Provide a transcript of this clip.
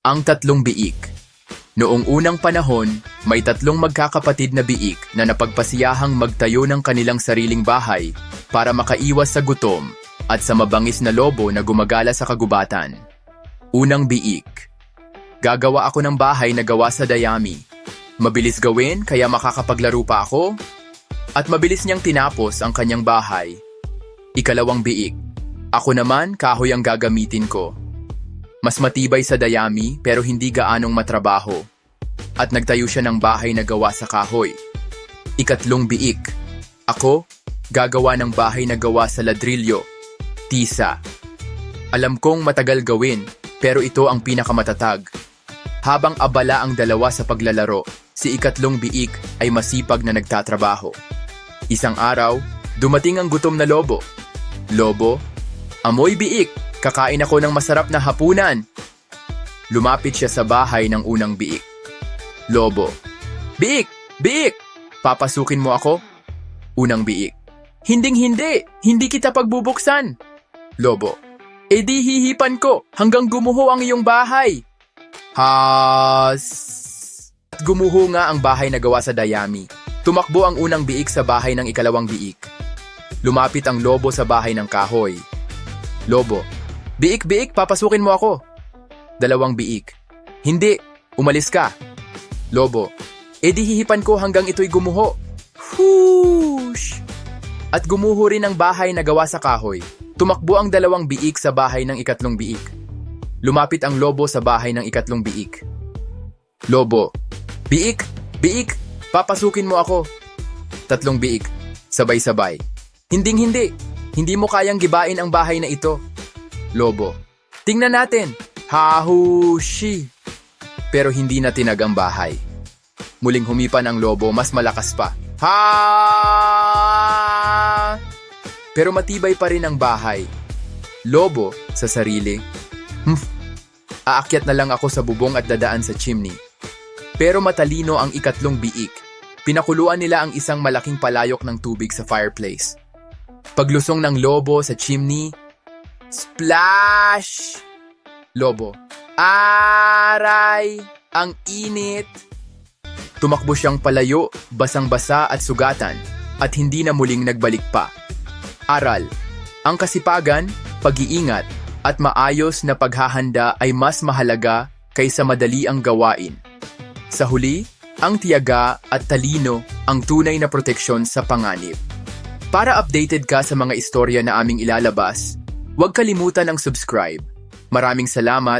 Ang tatlong biik. Noong unang panahon, may tatlong magkakapatid na biik na napagpasiyahang magtayo ng kanilang sariling bahay para makaiwas sa gutom at sa mabangis na lobo na gumagala sa kagubatan. Unang biik. Gagawa ako ng bahay na gawa sa dayami. Mabilis gawin kaya makakapaglaro pa ako at mabilis niyang tinapos ang kanyang bahay. Ikalawang biik. Ako naman kahoy ang gagamitin ko. Mas matibay sa dayami pero hindi gaanong matrabaho. At nagtayo siya ng bahay na gawa sa kahoy. Ikatlong biik. Ako, gagawa ng bahay na gawa sa ladrilyo. Tisa. Alam kong matagal gawin, pero ito ang pinakamatatag. Habang abala ang dalawa sa paglalaro, si ikatlong biik ay masipag na nagtatrabaho. Isang araw, dumating ang gutom na lobo. Lobo, amoy biik, kakain ako ng masarap na hapunan. Lumapit siya sa bahay ng unang biik. Lobo, biik, biik, papasukin mo ako? Unang biik, hinding hindi, kita pagbubuksan. Lobo, edi hihipan ko hanggang gumuho ang iyong bahay. Has... At gumuho nga ang bahay na gawa sa dayami. Tumakbo ang unang biik sa bahay ng ikalawang biik. Lumapit ang lobo sa bahay ng kahoy. Lobo, biik biik, papasukin mo ako. Dalawang biik. Hindi, umalis ka. Lobo, edi hihipan ko hanggang ito'y gumuho. Whoosh! At gumuho rin ang bahay na gawa sa kahoy. Tumakbo ang dalawang biik sa bahay ng ikatlong biik. Lumapit ang lobo sa bahay ng ikatlong biik. Lobo, biik, biik, papasukin mo ako. Tatlong biik, sabay-sabay. Hinding hindi, hindi mo kayang gibain ang bahay na ito. Lobo, tingnan natin. Hahushi. Pero hindi na tinag ang bahay. Muling humipan ang lobo, mas malakas pa. Ha! Pero matibay pa rin ang bahay. Lobo sa sarili. Humph. Aakyat na lang ako sa bubong at dadaan sa chimney. Pero matalino ang ikatlong biik. Pinakuluan nila ang isang malaking palayok ng tubig sa fireplace. Paglusong ng lobo sa chimney, splash! Lobo, aray! Ang init! Tumakbo siyang palayo, basang-basa at sugatan, at hindi na muling nagbalik pa. Aral, ang kasipagan, pag-iingat, at maayos na paghahanda ay mas mahalaga kaysa madali ang gawain. Sa huli, ang tiyaga at talino ang tunay na proteksyon sa panganib. Para updated ka sa mga istorya na aming ilalabas, huwag kalimutan ang subscribe. Maraming salamat